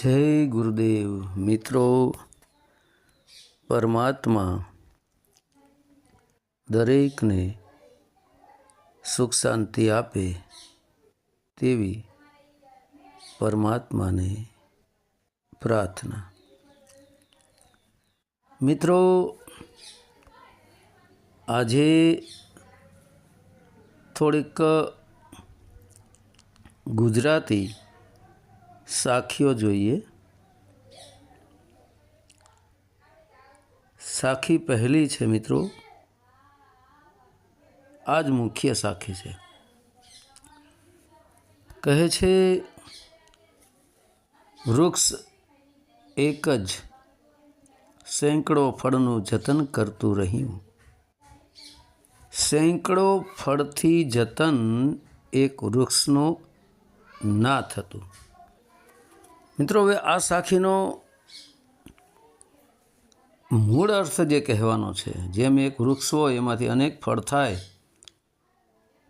જય ગુરુદેવ મિત્રો, પરમાત્મા દરેકને સુખ શાંતિ આપે તેવી પરમાત્માને પ્રાર્થના. મિત્રો, આજે થોડીક ગુજરાતી સાખીઓ જોઈએ. સાખી પહેલી છે મિત્રો. આ જ મુખ્ય સાખી છે. કહે છે, વૃક્ષ એક જ સેંકડો ફળનું જતન કરતું રહ્યું. સેંકડો ફળથી જતન એક વૃક્ષનું ના થતું મિત્રો, હવે આ સાખીનો મૂળ અર્થ જે કહેવાનો છે, જેમ એક વૃક્ષ હોય, એમાંથી અનેક ફળ થાય,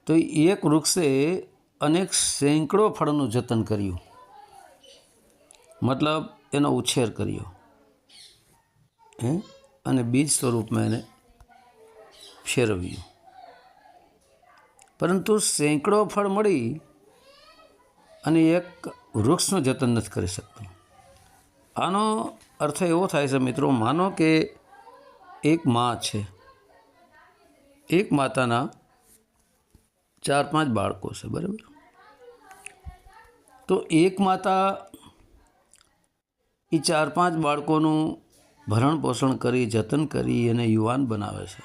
તો એક વૃક્ષે અનેક સેંકડો ફળનું જતન કર્યું. મતલબ એનો ઉછેર કર્યો. હે? અને બીજ સ્વરૂપમાં એને ફેરવ્યું. પરંતુ સેંકડો ફળ મળી અને એક વૃક્ષનું જતન નથી કરી શકતું. આનો અર્થ એવો થાય છે મિત્રો, માનો કે એક મા છે. એક માતાના ચાર પાંચ બાળકો છે, બરાબર? તો એક માતા એ ચાર પાંચ બાળકોનું ભરણ પોષણ કરી, જતન કરી અને યુવાન બનાવે છે.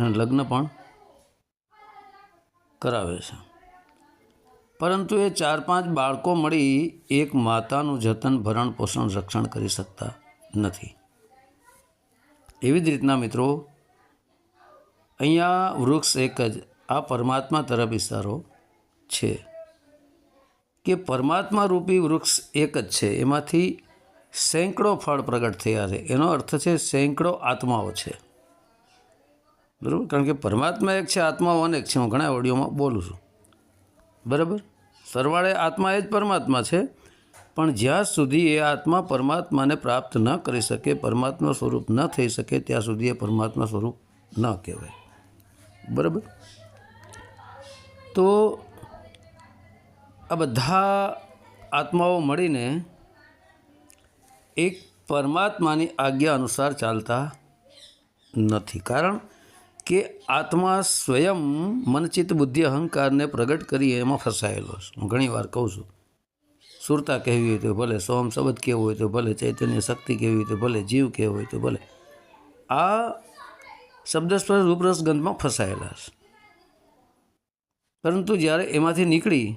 અને લગ્ન પણ કરાવે છે. પરંતુ એ ચાર પાંચ બાળકો મળી એક માતાનું જતન, ભરણ, પોષણ, રક્ષણ કરી શકતા નથી. એવી જ રીતના મિત્રો, અહીંયા વૃક્ષ એક જ, આ પરમાત્મા તરફ ઇશારો છે. કે પરમાત્મા રૂપી વૃક્ષ એક જ છે, એમાંથી સેંકડો ફળ પ્રગટ થયા છે. એનો અર્થ છે સેંકડો આત્માઓ છે. બરાબર? કારણ કે પરમાત્મા એક છે, આત્માઓ અનેક છે. હું ઘણા ઓડિયોમાં બોલું છું. બરાબર? સરવાળે આત્મા એ જ પરમાત્મા છે. પણ જ્યાં સુધી એ આત્મા પરમાત્માને પ્રાપ્ત ન કરી શકે, પરમાત્મા સ્વરૂપ ન થઈ શકે, ત્યાં સુધી એ પરમાત્મા સ્વરૂપ ન કહેવાય. બરાબર? તો આ બધા આત્માઓ મળીને એક પરમાત્માની આજ્ઞા અનુસાર ચાલતા નથી. કારણ કે આત્મા સ્વયં મનચિત્ત બુદ્ધિ અહંકારને પ્રગટ કરી એમાં ફસાયેલો છે. હું ઘણી વાર કહું છું. સુરતા કહેવી હોય તો ભલે, સોમ શબ્દ કહેવું હોય તો ભલે, ચૈતન્ય શક્તિ કહેવી હોય તો ભલે, જીવ કહેવું હોય તો ભલે. આ શબ્દ સ્પર્શ રૂપરસ ગંધમાં ફસાયેલા છે. પરંતુ જ્યારે એમાંથી નીકળી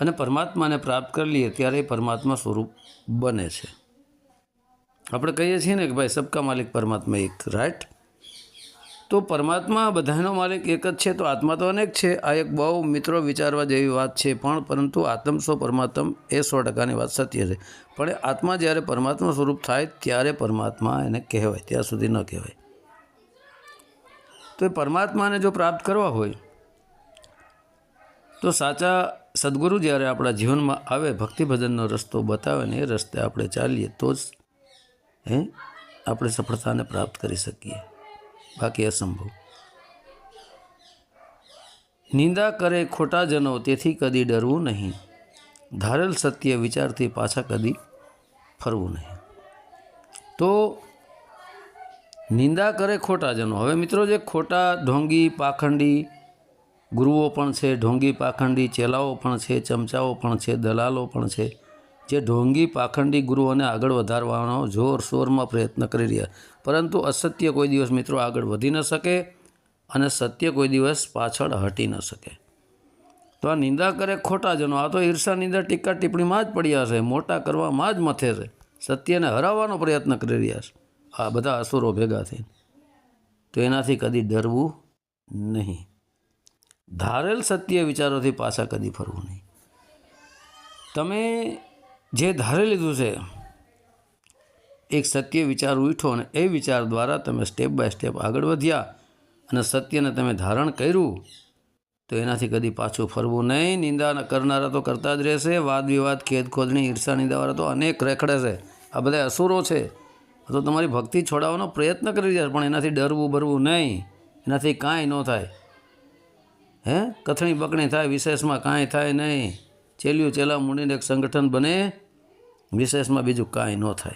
અને પરમાત્માને પ્રાપ્ત કરી લઈએ ત્યારે એ પરમાત્મા સ્વરૂપ બને છે. આપણે કહીએ છીએ ને કે ભાઈ, સબકા માલિક પરમાત્મા એક રાઈટ. તો પરમાત્મા બધાનો માલિક એક જ છે, તો આત્મા તો અનેક છે. આ એક બહુ મિત્રો વિચારવા જેવી વાત છે પણ પરંતુ આત્મ સો પરમાત્મ એ સો ટકાની વાત સત્ય છે. પણ આત્મા જ્યારે પરમાત્મા સ્વરૂપ થાય ત્યારે પરમાત્મા એને કહેવાય, ત્યાં સુધી ન કહેવાય. તો એ પરમાત્માને જો પ્રાપ્ત કરવા હોય, તો સાચા સદગુરુ જ્યારે આપણા જીવનમાં આવે, ભક્તિભજનનો રસ્તો બતાવે ને એ રસ્તે આપણે ચાલીએ તો જ, હે, આપણે સફળતાને પ્રાપ્ત કરી શકીએ. બાકી અસંભવ. નિંદા કરે ખોટા જનો તેથી કદી ડરવું નહીં. ધારેલ સત્ય વિચારથી પાછા કદી ફરવું નહીં. તો નિંદા કરે ખોટા જનો હવે મિત્રો જે ખોટા ઢોંગી, પાખંડી ગુરુઓ પણ છે, ઢોંગી, પાખંડી ચેલાઓ પણ છે, ચમચાઓ પણ છે, દલાલો પણ છે જે ઢોંગી પાખંડી ગુરુઓને આગળ વધારવાનો જોર શોરમાં પ્રયત્ન કરી રહ્યા. પરંતુ અસત્ય કોઈ દિવસ મિત્રો આગળ વધી ન શકે અને સત્ય કોઈ દિવસ પાછળ હટી ન શકે. તો આ નિંદા કરે ખોટા જનો. આ તો ઈર્ષા નિંદા ટીકા ટિપ્પણીમાં જ પડ્યા છે. મોટા કરવામાં જ મથે છે. સત્યને હરાવવાનો પ્રયત્ન કરી રહ્યા છે. આ બધા અસુરો ભેગા થઈને. તો એનાથી કદી ડરવું નહીં. ધારેલ સત્ય વિચારોથી પાછા કદી ફરવું નહીં. તમે જે ધારી લીધું છે, એક સત્ય વિચાર ઉઠો અને એ વિચાર દ્વારા તમે સ્ટેપ બાય સ્ટેપ આગળ વધ્યા અને સત્યને તમે ધારણ કર્યું, તો એનાથી કદી પાછું ફરવું નહીં. નિંદા કરનારા તો કરતા જ રહેશે. વાદ વિવાદ, ખેદ ખોદણી, ઈર્ષા નિંદાવાળા તો અનેક રેખડે છે. આ બધા અસુરો છે. તો તમારી ભક્તિ છોડાવવાનો પ્રયત્ન કરી રહ્યા પણ એનાથી ડરવું બરવું નહીં. એનાથી કાંઈ ન થાય. હે? કથણી બકણી થાય, વિશેષમાં કાંઈ થાય નહીં. ચેલ્યું ચેલા મૂડીને એક સંગઠન બને. વિશેષમાં બીજું કાંઈ ન થાય.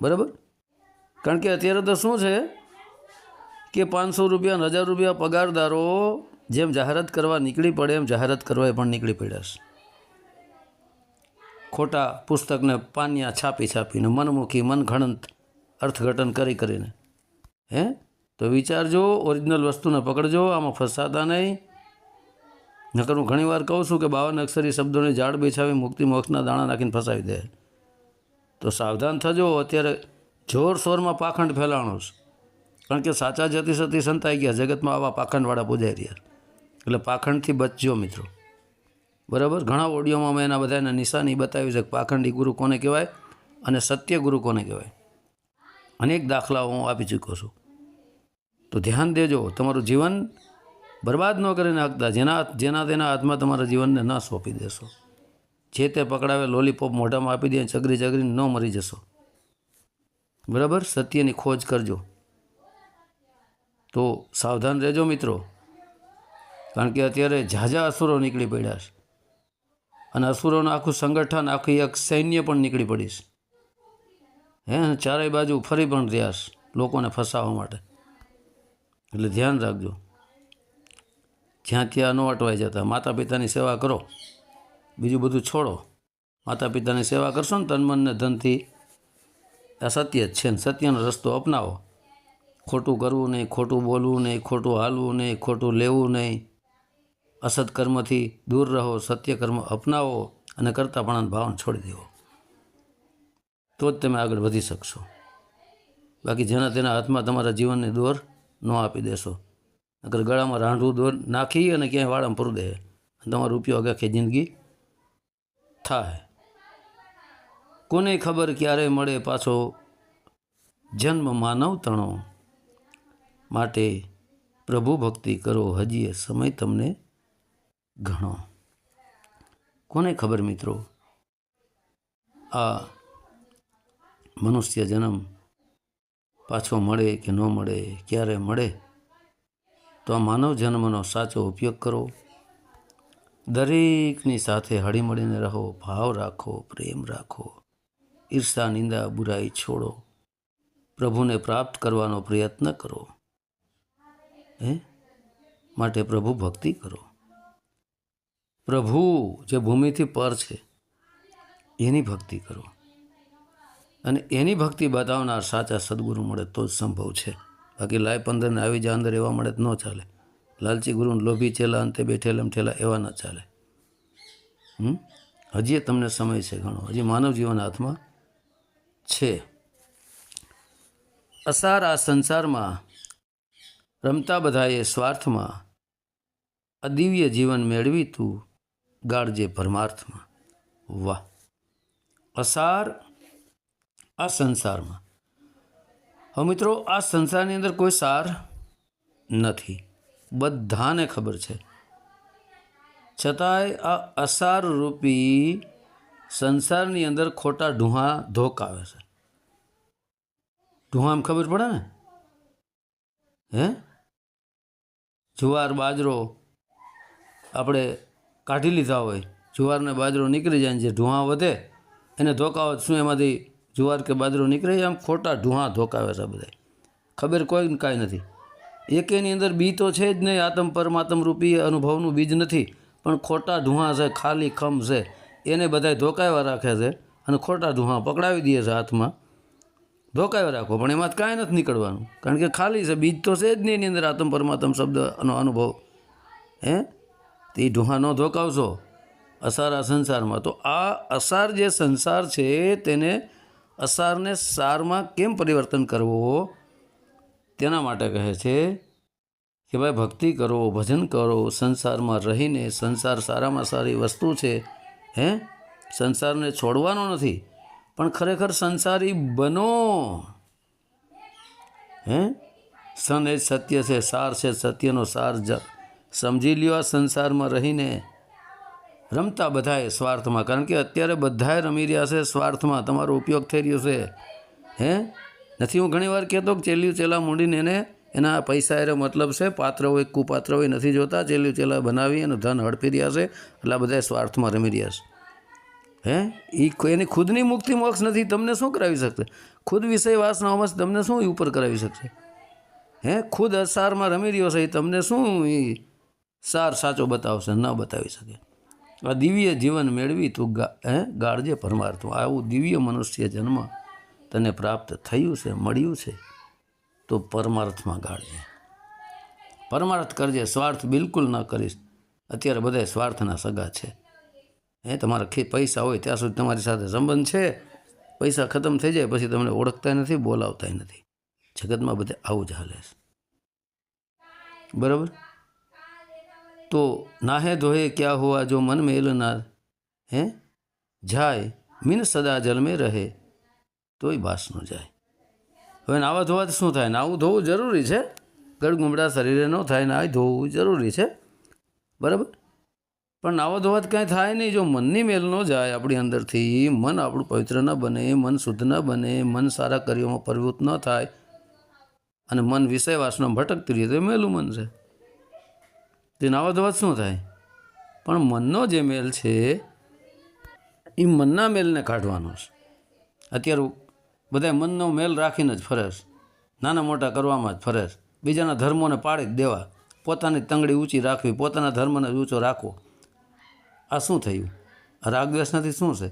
બરાબર? કારણ કે અત્યારે તો શું છે કે પાંચસો રૂપિયા હજાર રૂપિયા પગારદારો જેમ જાહેરાત કરવા નીકળી પડે એમ જાહેરાત કરવા પણ નીકળી પડ્યા છે. ખોટા પુસ્તકને પાનિયા છાપી છાપીને મનમુખી મનઘણંત અર્થઘટન કરી કરીને. હે? તો વિચારજો, ઓરિજિનલ વસ્તુને પકડજો, આમાં ફસાતા નહીં. નકર હું ઘણીવાર કહું છું કે બાવન અક્ષરી શબ્દોને ઝાડ બેછાવી મુક્તિ મોક્ષના દાણા નાખીને ફસાવી દે. તો સાવધાન થજો, અત્યારે જોર શોરમાં પાખંડ ફેલાણો છે. કારણ કે સાચા જતી સતી સંતાઈ ગયા, જગતમાં આવા પાખંડવાળા પૂજાઈ રહ્યા. એટલે પાખંડથી બચજો મિત્રો. બરાબર? ઘણા ઓડિયોમાં મેં એના બધાને નિશાની બતાવી છે પાખંડી ગુરુ કોને કહેવાય અને સત્ય ગુરુ કોને કહેવાય. અનેક દાખલાઓ હું આપી ચૂક્યો છું. તો ધ્યાન દેજો, તમારું જીવન બરબાદ ન કરી નાખતા. જેના જેના તેના હાથમાં તમારા જીવનને ન સોંપી દેશો. જે તે પકડાવે લોલીપોપ મોઢામાં આપી દે ચગરી ચગરી ન મરી જશો. બરાબર? સત્યની ખોજ કરજો. તો સાવધાન રહેજો મિત્રો. કારણ કે અત્યારે ઝાઝા અસુરો નીકળી પડ્યા છે. અને અસુરોનું આખું સંગઠન, આખી એક સૈન્ય પણ નીકળી પડીશ હે? ચારેય બાજુ ફરી પણ રહ્યા છે લોકોને ફસાવવા માટે. એટલે ધ્યાન રાખજો. જ્યાં ત્યાં ન અટવાઈ જતા માતા પિતાની સેવા કરો. બીજું બધું છોડો. માતા પિતાની સેવા કરશો ને, તન મન ધનથી. આ સત્ય જ છે ને, સત્યનો રસ્તો અપનાવો. ખોટું કરવું નહીં, ખોટું બોલવું નહીં, ખોટું હાલવું નહીં, ખોટું લેવું નહીં. અસત કર્મથી દૂર રહો, સત્ય કર્મ અપનાવો અને કરતાપણાના ભાવને છોડી દેવો. તો જ તમે આગળ વધી શકશો. બાકી જેના તેના હાથમાં તમારા જીવનની દોર ન આપી દેશો. અગર ગળામાં રાંઢું દોર નાખી અને ક્યાંય વાળામાં પૂરું દે. તમારો ઉપયોગ આખી જિંદગી થાય. કોને ખબર ક્યારે મળે પાછો જન્મ માનવ તણો માટે? પ્રભુ ભક્તિ કરો હજી એ સમય તમને ઘણો. કોને ખબર મિત્રો? આ મનુષ્ય જન્મ પાછો મળે કે ન મળે, ક્યારે મળે? તો આ માનવ જન્મનો સાચો ઉપયોગ કરો. દરેકની સાથે હળીમળીને રહો, ભાવ રાખો, પ્રેમ રાખો. ઈર્ષા, નિંદા, બુરાઈ છોડો. પ્રભુને પ્રાપ્ત કરવાનો પ્રયત્ન કરો. હે? માટે પ્રભુ ભક્તિ કરો. પ્રભુ જે ભૂમિથી પર છે, એની ભક્તિ કરો. અને એની ભક્તિ બતાવનાર સાચા સદગુરુ મળે તો જ સંભવ છે. બાકી લાય પંદરને આવી જા, અંદર એવા મળે ન ચાલે. લાલચી ગુરુ લોભી ચેલા અંતે બેઠેલા ઠેલા એવા ન ચાલે. હમ? હજી તમને સમય છે ઘણો. હજી માનવ જીવન હાથમાં છે. અસાર આ સંસારમાં રમતા બધાએ સ્વાર્થમાં અદિવ્ય જીવન મેળવી તું ગાળજે પરમાર્થમાં. વાહ. અસાર આ સંસારમાં હવે મિત્રો, આ સંસારની અંદર કોઈ સાર નથી. બધાને ખબર છે. છતાંય આ અસાર રૂપી સંસારની અંદર ખોટા ઢુહા ધોકાવે છે. ઢુહા એમ ખબર પડે ને? હે? જુવાર, બાજરો આપણે કાઢી લીધા હોય. જુવારને બાજરો નીકળી જાય ને જે ઢૂંહા વધે, એને ધોકાવત શું એમાંથી જુવાર કે બાજરો નીકળે, આમ ખોટા ઢૂંહા ધોકાવે છે બધા ખબર કોઈ કાંઈ નથી. એકેની અંદર બી તો છે જ નહીં, આતમ પરમાત્મ રૂપી અનુભવનું બીજ નથી, પણ ખોટા ઢુંહા છે, ખાલી ખમ છે. એને બધાય ધોકાવ્યા રાખે છે અને ખોટા ધૂંહા પકડાવી દે છે હાથમાં. ધોકાવ્યા રાખો, પણ એમાં કાંઈ નથી નીકળવાનું. કારણ કે ખાલી છે, બીજ તો છે જ નહીં એની અંદર આતમ પરમાત્મ શબ્દનો અનુભવ. હે? તે એ ન ધોકાવશો. અસાર આ સંસારમાં. તો આ અસાર જે સંસાર છે, તેને અસારને સારમાં કેમ પરિવર્તન કરવો? તેના માટે કહે છે કે ભાઈ ભક્તિ કરો, ભજન કરો, સંસારમાં રહીને, સંસાર સારામાં સારી વસ્તુ છે, હે? સંસારને છોડવાનો નથી, પણ ખરેખર સંસારી બનો. હે? સન એ સત્ય છે, સાર છે, સત્યનો સાર સમજી લ્યો આ સંસારમાં રહીને. રમતા બધાએ સ્વાર્થમાં. કારણ કે અત્યારે બધાએ રમી રહ્યા છે, સ્વાર્થમાં તમારો ઉપયોગ થઈ રહ્યો છે. હે? નથી, હું ઘણીવાર કહેતો કે ચેલ્યું ચેલા મૂડીને એને, એના પૈસા એનો મતલબ છે, પાત્ર હોય કુપાત્ર હોય, નથી જોતા. ચેલ્યું ચેલા બનાવી અને ધન હડપી રહ્યા છે, એટલે બધા સ્વાર્થમાં રમી રહ્યા છે. હે? એ એની ખુદની મુક્તિ મોક્ષ નથી, તમને શું કરાવી શકશે? ખુદ વિષય વાસનાઓમાં તમને શું એ ઉપર કરાવી શકશે? હે? ખુદ અસારમાં રમી રહ્યો છે એ તમને શું એ સાર સાચો બતાવશે, ન બતાવી શકે? આ દિવ્ય જીવન મેળવી તું હે? ગાળજે પરમાર્થ આવું દિવ્ય મનુષ્ય જન્મ તને પ્રાપ્ત થયું છે, મળ્યું છે, તો પરમાર્થમાં ગાળજે. પરમાર્થ કરજે, સ્વાર્થ બિલકુલ ન કરીશ. અત્યારે બધા સ્વાર્થના સગા છે. હે, તમારા ખે પૈસા હોય ત્યાં સુધી તમારી સાથે સંબંધ છે. પૈસા ખતમ થઈ જાય પછી તમને ઓળખતા નથી બોલાવતા નથી. જગતમાં બધે આવું જ હાલે છે. બરાબર? તો નાહે ધોહે ક્યાં હોવા જો મન મેલનાર હે જાય મીન સદા જલમે રહે તોય બાસ જાય હવે નાવા ધોવાથી શું થાય? નાવું ધોવું જરૂરી છે? ગળગુમડા શરીરે ન થાય નાહી ધોવું જરૂરી છે? બરાબર? પણ નાવા ધોવાથી કાંઈ થાય નહીં, જો મનની મેલ ન જાય, આપણી અંદરથી મન આપણું પવિત્ર ન બને, મન શુદ્ધ ન બને, મન સારા કાર્યોમાં પ્રવૃત્ત ન થાય, અને મન વિષય વાસના ભટકતી રહે, તો એ મેલું મન છે. તે નાવા ધોવા શું થાય? પણ મનનો જે મેલ છે એ મનના મેલને કાઢવાનો છે. અત્યારે બધા મનનો મેલ રાખીને જ ફરે છે. નાના મોટા કરવામાં જ ફરે છે. બીજાના ધર્મોને પાડી જ દેવા. પોતાની તંગડી ઊંચી રાખવી, પોતાના ધર્મને જ ઊંચો રાખવો. આ શું થયું? રાગદ્વેષ નથી શું છે?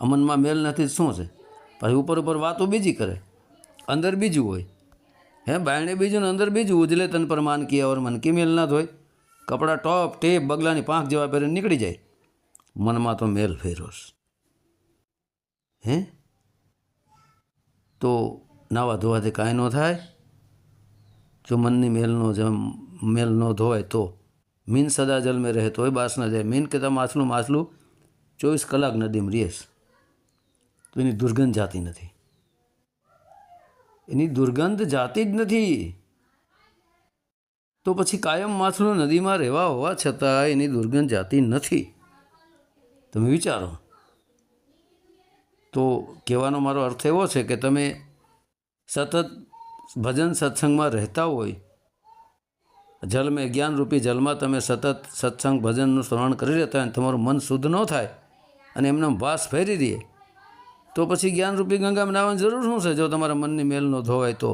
આ મનમાં મેલ નથી શું છે? પછી ઉપર ઉપર વાતો બીજી કરે. અંદર બીજું હોય. હે, બાયણે બીજું ને અંદર બીજું ઉજલે તન પર માન કિયા ઓર મન કી મેલ ના ધોય કપડાં ટોપ, ટેપ, બગલાની પાંખ જેવા પહેરીને નીકળી જાય. મનમાં તો મેલ ફેરોસ હે? તો નાવા ધોવાથી કાંઈ ન થાય. જો મનની મેલનો જેમ મેલ ન ધોવાય તો. મીન સદા જલમે રહે તોય બાસ ન જાય. મીન કહેતા માછલું માછલું ચોવીસ કલાક નદીમાં રહેશ તો એની દુર્ગંધ જાતી નથી. એની દુર્ગંધ જાતી જ નથી. તો પછી કાયમ માછલું નદીમાં રહેવા હોવા છતાં એની દુર્ગંધ જાતી નથી. તમે વિચારો. તો કહેવાનો મારો અર્થ એવો છે કે તમે સતત ભજન સત્સંગમાં રહેતા હોય, જલમે જ્ઞાનરૂપી જલમાં તમે સતત સત્સંગ ભજનનું શ્રવણ કરી રહેતા હોય અને તમારું મન શુદ્ધ ન થાય અને એમને વાસ ફેરી દે, તો પછી જ્ઞાનરૂપી ગંગામાં નાવાની જરૂર શું છે? જો તમારા મનની મેલ ન ધોવાય તો,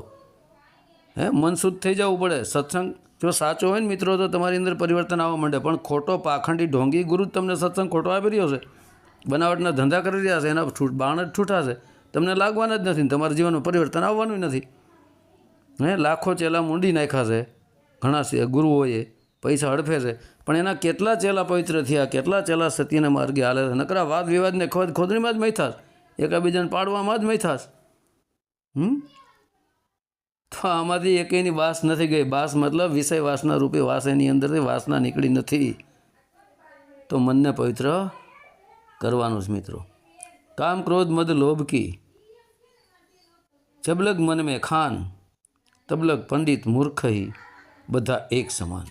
હે? મન શુદ્ધ થઈ જવું પડે. સત્સંગ જો સાચો હોય ને મિત્રો, તો તમારી અંદર પરિવર્તન આવવા માંડે. પણ ખોટો પાખંડી ઢોંગી ગુરુ જ તમને સત્સંગ ખોટો આપી રહ્યો છે. બનાવટના ધંધા કરી રહ્યા છે, એના બાણ જ છૂટા છે. તમને લાગવાના જ નથી તમારા જીવનમાં પરિવર્તન આવવાનું નથી. હે, લાખો ચેલા મૂંડી નાખ્યા છે. ઘણા ગુરુઓએ પૈસા હડફે છે. પણ એના કેટલા ચેલા પવિત્ર થયા, કેટલા ચેલા સત્યના માર્ગે હાલે છે. નકરા વાદ વિવાદને ખોદ ખોદણીમાં જ મૈથાસ એકાબીજાને પાડવામાં જ મૈથાસ હમ? તો આમાંથી એકેયની વાસ નથી ગઈ. વાસ મતલબ વિષય વાસના રૂપે વાસ એની અંદરથી વાસના નીકળી નથી. તો મનને પવિત્ર કરવાનું છે મિત્રો. કામ ક્રોધ મદ લોભ કી. જબલગ મન મેં ખાન. તબલગ પંડિત મૂર્ખ બધા એક સમાન.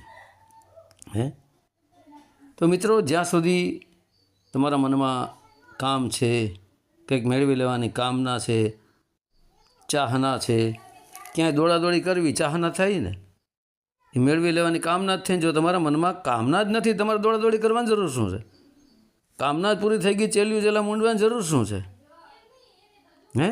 હે? તો મિત્રો, જ્યાં સુધી તમારા મનમાં કામ છે, કંઈક મેળવી લેવાની કામના છે, ચાહના છે ક્યાંય દોડાદોડી કરવી, ચાહના થાય ને? એ મેળવી લેવાની કામના જ થઈને જો તમારા મનમાં કામના જ નથી, તમારે દોડાદોડી કરવાની જરૂર શું છે? કામના જ પૂરી થઈ ગઈ, ચેલ્યું ચેલા મૂંડવાની જરૂર શું છે? હે?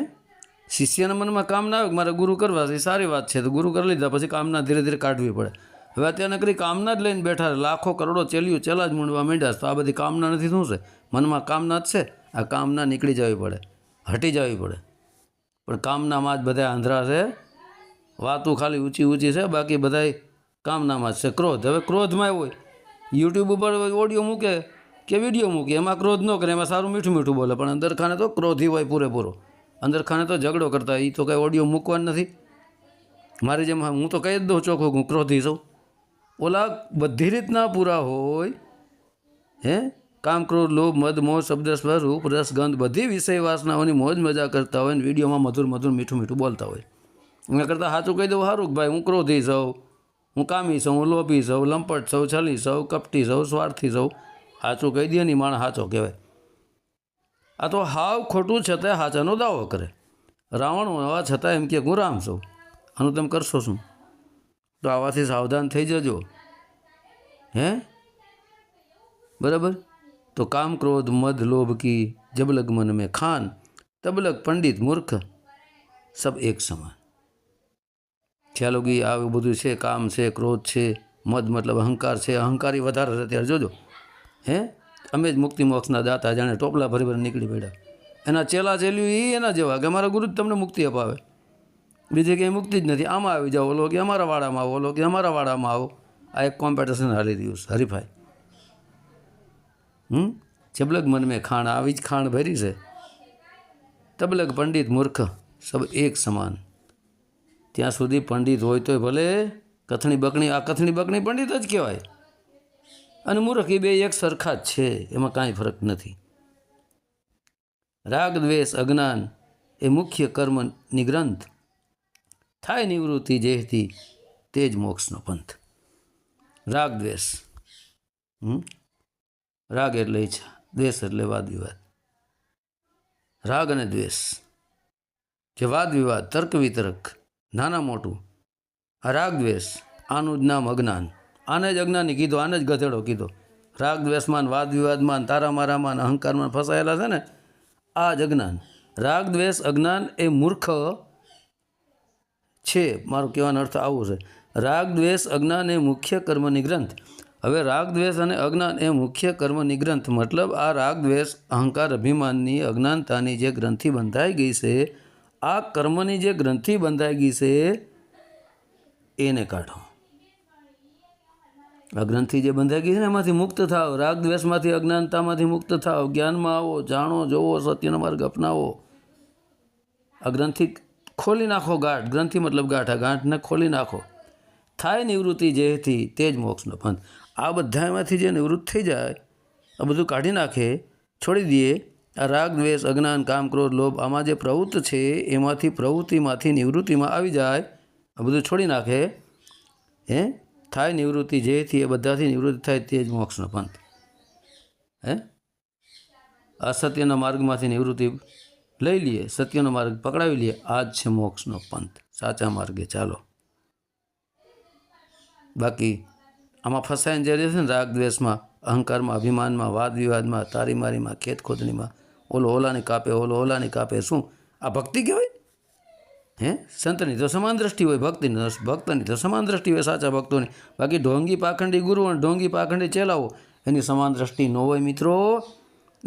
શિષ્યના મનમાં કામ ના આવે કે મારે ગુરુ કરવા એ સારી વાત છે, તો ગુરુ કરી લીધા, પછી કામના ધીરે ધીરે કાઢવી પડે. હવે અત્યારે નકરી કામના જ લઈને બેઠા લાખો કરોડો ચેલ્યું ચેલા જ મૂંડવા માંડ્યા તો આ બધી કામના નથી શું છે? મનમાં કામના જ છે, આ કામના નીકળી જવી પડે, હટી જવી પડે. પણ કામનામાં જ બધા આંધ્રા છે વાતું ખાલી ઊંચી ઊંચી છે, બાકી બધાય કામનામાં જ છે. ક્રોધ. હવે ક્રોધમાં હોય યુટ્યુબ ઉપર ઓડિયો મૂકે કે વીડિયો મૂકે, એમાં ક્રોધ ન કરે, એમાં સારું મીઠું મીઠું બોલે, પણ અંદર ખાને તો ક્રોધી હોય પૂરેપૂરો. અંદર ખાને તો ઝઘડો કરતા એ તો કાંઈ ઓડિયો મૂકવાનું નથી. મારી જેમ, હું તો કહી જ દઉં ચોખ્ખો હું ક્રોધી છું. ઓલા બધી રીતના પૂરા હોય, હે? કામ, ક્રોધ, લોભ, મદ, મોહ, શબ્દ સ્વર રૂપ રસ, ગંધ, બધી વિષય વાસનાઓની મોજ મજા કરતા હોય ને, વિડીયોમાં મધુર મધુર મીઠું મીઠું બોલતા હોય. એના કરતાં સાચું કહી દઉં સારું ભાઈ હું ક્રોધી છું, હું કામી છું, હું લોભી છું, લંપટ છું, છલી છું, કપટી છું, સ્વાર્થી છું. સાચું કહી દે નહીં માણસ સાચો કહેવાય. આ તો હાવ ખોટું છતાંય સાચાનો દાવો કરે. રાવણ હોવા છતાં એમ કે હું રામ છું. આનું તમે કરશો શું? તો આવાથી સાવધાન થઈ જજો. હે? બરાબર? તો કામ ક્રોધ મધ લોભ કી જબલગ મન મેં ખાન તબલક પંડિત મૂર્ખ, સબ એક સમાન. ખ્યાલ આવું બધું છે, કામ છે, ક્રોધ છે, મદ મતલબ અહંકાર છે, અહંકારી વધારે છે ત્યારે જોજો. હે? અમે જ મુક્તિ મોક્ષના દાતા જાણે ટોપલા ભરી ભરી નીકળી પડ્યા. એના ચેલા ચેલ્યું એ એના જેવા કે અમારા ગુરુ જ તમને મુક્તિ અપાવે. બીજે ક્યાંય મુક્તિ જ નથી. આમાં આવી જાઓ, ઓલો કે અમારા વાડામાં આવો, ઓલો કે અમારા વાડામાં આવો. આ એક કોમ્પિટિશન હાલી રહ્યું છે, હરીફાઈ. હમ? જબલગ મન ખાણ, આવી જ ખાણ ભરી છે. તબલગ પંડિત મૂર્ખ, સબ એક સમાન. ત્યાં સુધી પંડિત હોય તોય ભલે, કથણી બકણી, આ કથણી બકણી પંડિત જ કહેવાય. અને મૂર્ખ એ બે એક સરખા જ છે, એમાં કાંઈ ફરક નથી. રાગ, દ્વેષ, અજ્ઞાન એ મુખ્ય કર્મની ગ્રંથ થાય નિવૃત્તિ જેથી તે જ મોક્ષનો પંથ. રાગ, દ્વેષ? રાગ એટલે ઈચ્છા, દ્વેષ એટલે વાદ વિવાદ રાગ અને દ્વેષ. જે વાદ વિવાદ તર્ક વિતર્ક નાના મોટું. રાગદ્વેષ રાગ દ્વેષ આનું જ નામ અજ્ઞાન. આને જ અજ્ઞાની કીધો, આને જ ગધેડો કીધો. રાગ દ્વેષમાં વાદ વિવાદમાં તારામારામાં અહંકારમાં ફસાયેલા છે ને, આ જ અજ્ઞાન. રાગ દ્વેષ અજ્ઞાન એ મૂર્ખ છે, મારો કહેવાનો અર્થ આવો છે. રાગ દ્વેષ અજ્ઞાન એ મુખ્ય કર્મની ગ્રંથ. હવે રાગ દ્વેષ અને અજ્ઞાન એ મુખ્ય કર્મની ગ્રંથ. મતલબ આ રાગ દ્વેષ અહંકાર, અભિમાનની અજ્ઞાનતાની જે ગ્રંથિ બંધાઈ ગઈ છે આ કર્મની જે ગ્રંથિ બંધાઈ ગઈ છે, એને કાઢો. આ ગ્રંથિ જે બંધાઈ ગઈ છે ને, એમાંથી મુક્ત થાવ રાગ દ્વેષમાંથી, અજ્ઞાનતામાંથી મુક્ત થાવ જ્ઞાનમાં આવો, જાણો, જોવો, સત્યનો માર્ગ અપનાવો. આ ગ્રંથિ ખોલી નાખો ગાંઠ. ગ્રંથિ મતલબ ગાંઠ. આ ગાંઠને ખોલી નાખો. થાય નિવૃત્તિ જેથી તે જ મોક્ષનો પંથ આ બધામાંથી જે નિવૃત્ત થઈ જાય, આ બધું કાઢી નાખે, છોડી દઈએ આ રાગ, દ્વેષ, અજ્ઞાન, કામ, ક્રોધ, લોભ આમાં જે પ્રવૃત્ત છે, એમાંથી પ્રવૃત્તિમાંથી નિવૃત્તિમાં આવી જાય. આ બધું છોડી નાખે. હે? થાય નિવૃત્તિ જેથી એ બધાથી નિવૃત્તિ થાય તે જ મોક્ષનો પંથ. હે? અસત્યના માર્ગમાંથી નિવૃત્તિ લઈ લઈએ, સત્યનો માર્ગ પકડાવી લઈએ, આ જ છે મોક્ષનો પંથ. સાચા માર્ગે ચાલો. બાકી આમાં ફસાઈને જે રહે છે ને રાગ, દ્વેષમાં, અહંકારમાં, અભિમાનમાં, વાદ વિવાદમાં, તારીમારીમાં ખેતખોદણીમાં ખેત ખોદણીમાં ઓલો ઓલાને કાપે, ઓલો ઓલાને કાપે. શું? આ ભક્તિ કહેવાય? હે? સંતની તો સમાન દ્રષ્ટિ હોય ભક્તિની ભક્તની તો સમાન દ્રષ્ટિ હોય સાચા ભક્તોની. બાકી ઢોંગી પાખંડી ગુરુ અને ઢોંગી પાખંડી ચેલાવો એની સમાન દ્રષ્ટિ ન હોય મિત્રો.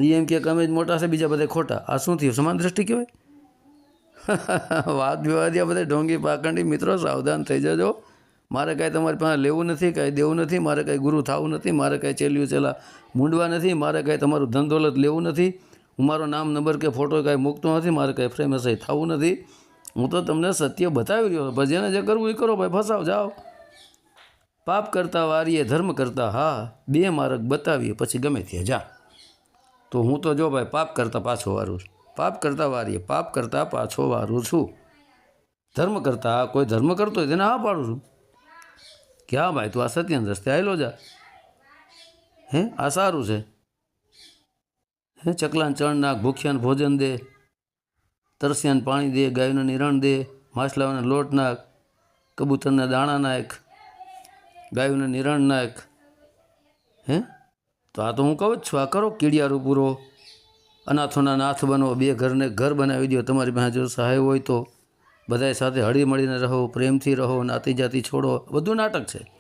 એ એમ કે અમે જ મોટા છે, બીજા બધા ખોટા. આ શું થયું? સમાન દ્રષ્ટિ કહેવાય? વાદ વિવાદિયા બધા ઢોંગી પાખંડી મિત્રો, સાવધાન થઈ જજો. મારે કાંઈ તમારી પાસે લેવું નથી, કાંઈ દેવું નથી, મારે કાંઈ ગુરુ થવું નથી, મારે કાંઈ ચેલ્યું ચેલા મૂંડવા નથી, મારે કાંઈ તમારું ધન દોલત લેવું નથી. હું મારો નામ, નંબર કે ફોટો કાંઈ મૂકતો નથી, મારે કાંઈ ફ્રેમ એસાઈ થવું નથી. હું તો તમને સત્ય બતાવી રહ્યો પછી જેને જે કરવું એ કરો ભાઈ, ફસાવ, જાઓ. પાપ કરતા વારીએ, ધર્મ કરતા હા, બે માર્ગ બતાવીએ, પછી ગમે ત્યાં જા. તો હું તો જો ભાઈ, પાપ કરતાં પાછો વારું છું. પાપ કરતાં વારીએ, પાપ કરતાં પાછો વારું છું. ધર્મ કરતાં કોઈ ધર્મ કરતો હોય તેને હા પાડું છું. કે હા ભાઈ, તું આ સત્યના રસ્તે આવેલો જા. હે? આ સારું છે. હે ચકલાને ચણ નાખ ભૂખ્યાને ભોજન દે, તરસ્યાને પાણી દે, ગાયને નિરણ દે, માછલાઓને લોટ નાખ, કબૂતરને દાણા નાખ, ગાયોને નિરણ નાખ. હે? તો આ તો હું કહું જ છું, આ કરો, કીડિયારો પૂરો. અનાથોના નાથ બનો, બે ઘરને ઘર બનાવી દો, તમારી પાસે જો સહાય હોય તો. બધાય સાથે હળી મળીને રહો, પ્રેમથી રહો, નાતી જાતિ છોડો, બધું નાટક છે.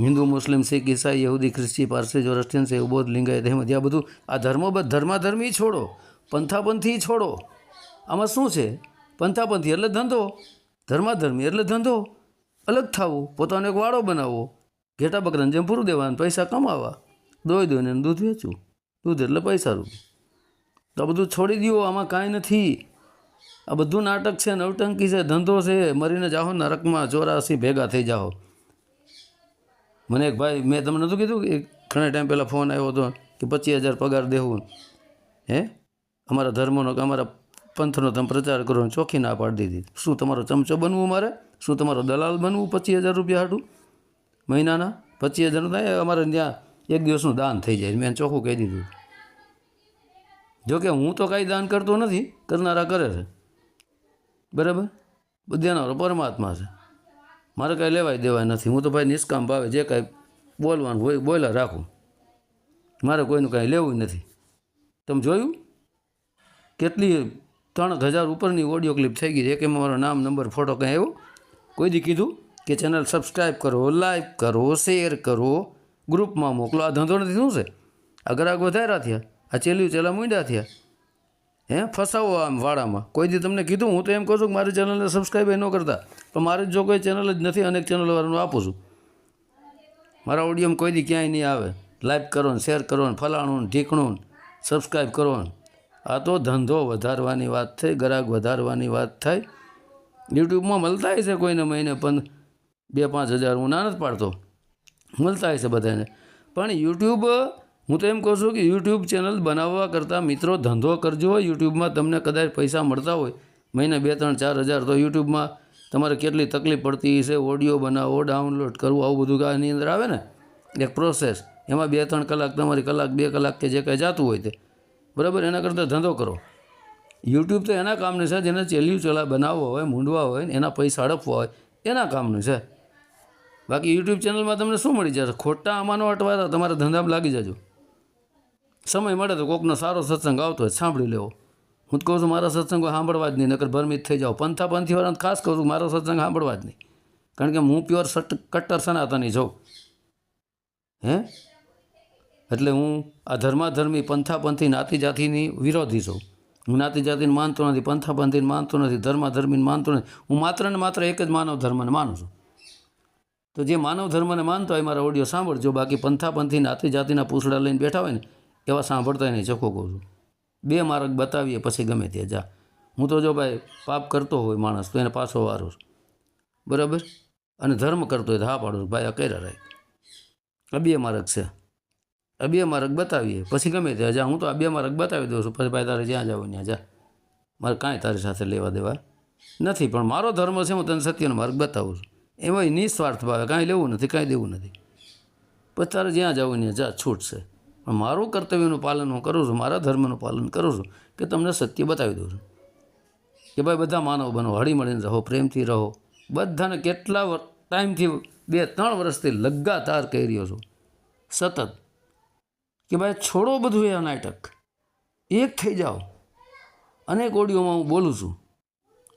હિન્દુ, મુસ્લિમ, શીખ, ઈસાઈ, યહૂદી, ખ્રિસ્તી, પારસી જો રશિયન છે બૌદ્ધ લિંગાયત અહેમદ આ બધું આ ધર્મો ધર્માધર્મી છોડો. પંથાપંથી છોડો. આમાં શું છે? પંથાપંથી એટલે ધંધો. ધર્માધર્મી એટલે ધંધો. અલગ થવું. પોતાનો એક વાળો બનાવવો ઘેટા બકરાને જેમ પૂરું દેવાનું, પૈસા કમાવા. દોઈ દોઈને દૂધ વેચવું. દૂધ એટલે પૈસા રૂપિયા તો આ બધું છોડી દો આમાં કાંઈ નથી. આ બધું નાટક છે, નવટંકી છે, ધંધો છે. મરીને જાઓ નરકમાં ચોરાસી ભેગા થઈ જાઓ. મને એક ભાઈ, મેં તમને નહોતું કીધું કે ઘણા ટાઈમ પહેલાં ફોન આવ્યો હતો કે પચીસ હજાર પગાર દેવું. હે? અમારા ધર્મનો કે અમારા પંથનો તમે પ્રચાર કરો ચોખ્ખી ના પાડી દીધી. શું તમારો ચમચો બનવું મારે? શું તમારો દલાલ બનવું પચીસ હજાર રૂપિયા હાટું? મહિનાના પચીસ હજારનું થાય, અમારે ત્યાં એક દિવસનું દાન થઈ જાય. મેં ચોખ્ખું કહી દીધું. જોકે હું તો કાંઈ દાન કરતો નથી, કરનારા કરે છે. બરાબર? બધાના પરમાત્મા છે. મારે કાંઈ લેવાય દેવાય નથી. હું તો ભાઈ નિષ્કામ ભાવે, જે કાંઈ બોલવાનું હોય બોલ્યા રાખું. મારે કોઈનું કાંઈ લેવું નથી. તમે જોયું? કેટલી ત્રણ હજાર ઉપરની ઓડિયો ક્લિપ થઈ ગઈ છે. એક મારો નામ, નંબર, ફોટો કંઈ આવ્યો? કોઈ દી કીધું? કે ચેનલ સબસ્ક્રાઈબ કરો, લાઈક કરો, શેર કરો, ગ્રુપમાં મોકલો. આ ધંધો નથી, શું છે? આ ગ્રાહક વધાર્યા થયા? આ ચેલ્યું ચેલા મૂંડા થયા? હે? ફસાવો આમ વાળામાં. કોઈ દી તમને કીધું, હું તો એમ કહું છું કે મારી ચેનલને સબસ્ક્રાઈબ ન કરતા. પણ મારે જો કોઈ ચેનલ જ નથી, અનેક ચેનલવાળાનું આપું છું. મારા ઓડિયોમાં કોઈ દી ક્યાંય નહીં આવે. લાઈક કરો ને શેર કરો ને, ફલાણું ને, ઢીકણું સબસ્ક્રાઈબ કરો ને. આ તો ધંધો વધારવાની વાત થઈ ગ્રાહક વધારવાની વાત થાય યુટ્યુબમાં મળતા હશે કોઈને મહિને પણ બે પાંચ હજાર હું ના નથી પાડતો. મળતા હશે બધાને. પણ યુટ્યુબ હું તો એમ કહું છું કે યુટ્યુબ ચેનલ બનાવવા કરતાં મિત્રો ધંધો કરજો. યુટ્યુબમાં તમને કદાચ પૈસા મળતા હોય, મહિને બે, ત્રણ, ચાર હજાર, તો યુટ્યુબમાં તમારે કેટલી તકલીફ પડતી હશે? ઓડિયો બનાવો, ડાઉનલોડ કરવું, આવું બધું આની અંદર આવે ને? એક પ્રોસેસ એમાં બે, ત્રણ કલાક તમારી કલાક, બે કલાક કે જે કાંઈ જાતું હોય તે. બરાબર? એના કરતાં ધંધો કરો. યુટ્યુબ તો એના કામનું છે, જેને ચેલ્યું ચલા બનાવવા હોય, મૂંડવા હોય એના પૈસા હડપવા હોય, એના કામનું છે. બાકી યુટ્યુબ ચેનલમાં તમને શું મળી જશે? ખોટા આમાંનો અટવાતા તમારા ધંધામાં લાગી જજો. સમય મળે તો કોકનો સારો સત્સંગ આવતો હોય, સાંભળી લેવો. હું તો કહું છું, મારા સત્સંગો સાંભળવા જ નહીં, નકર ભરમિત થઈ જાઓ. પંથા પંથીવાળાને ખાસ કહું છું, મારો સત્સંગ સાંભળવા જ નહીં. કારણ કે હું પ્યોર સટ કટ્ટર સનાતની જોઉં હે? એટલે હું આ ધર્માધર્મી પંથાપંથી નાતી જાતિની વિરોધી છું. હું નાતી જાતિને માનતો નથી પંથાપંથીને માનતો નથી, ધર્માધર્મીને માનતો નથી. હું માત્ર ને માત્ર એક જ માનવ ધર્મને માનું છું. તો જે માનવ ધર્મને માનતો હોય મારા ઓડિયો સાંભળજો. બાકી પંથાપંથી નાતી જાતિના પૂછડા લઈને બેઠા હોય ને એવા સાંભળતા નહીં ચોખ્ખો કહું છું. બે માર્ગ બતાવીએ પછી ગમે તે જા. હું તો જો ભાઈ પાપ કરતો હોય માણસ તો એને પાછો વારો છું. બરાબર? અને ધર્મ કરતો હોય તો હા પાડું ભાઈ આ કર્યા રાખ આ બે માર્ગ છે. આ બે માર્ગ બતાવીએ. પછી ગમે તે જા. હું તો આ બે માર્ગ બતાવી દઉં છું. પછી ભાઈ તારે જ્યાં જવું ત્યાં જા. મારે કાંઈ તારી સાથે લેવા દેવા નથી. પણ મારો ધર્મ છે, હું તને સત્યનો માર્ગ બતાવું છું. એમાં નિસ્વાર્થ ભાવે. કાંઈ લેવું નથી, કાંઈ દેવું નથી. પછી તારે જ્યાં જવું ત્યાં જા. છૂટ છે પણ મારું કર્તવ્યનું પાલન હું કરું છું, મારા ધર્મનું પાલન કરું છું કે તમને સત્ય બતાવી દઉં છું. કે ભાઈ બધા માનવ બનો હળી મળીને રહો, પ્રેમથી રહો. બધાને કેટલા ટાઈમથી બે, ત્રણ વર્ષથી લગાતાર કહી રહ્યો છું. સતત. કે ભાઈ છોડો બધું એ નાટક એક થઈ જાઓ. અનેક ઓડિયોમાં હું બોલું છું.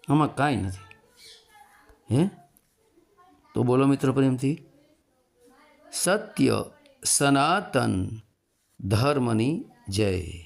આમાં કાંઈ નથી. હે? તો બોલો મિત્ર પ્રેમથી. સત્ય સનાતન. ધર્મની જય.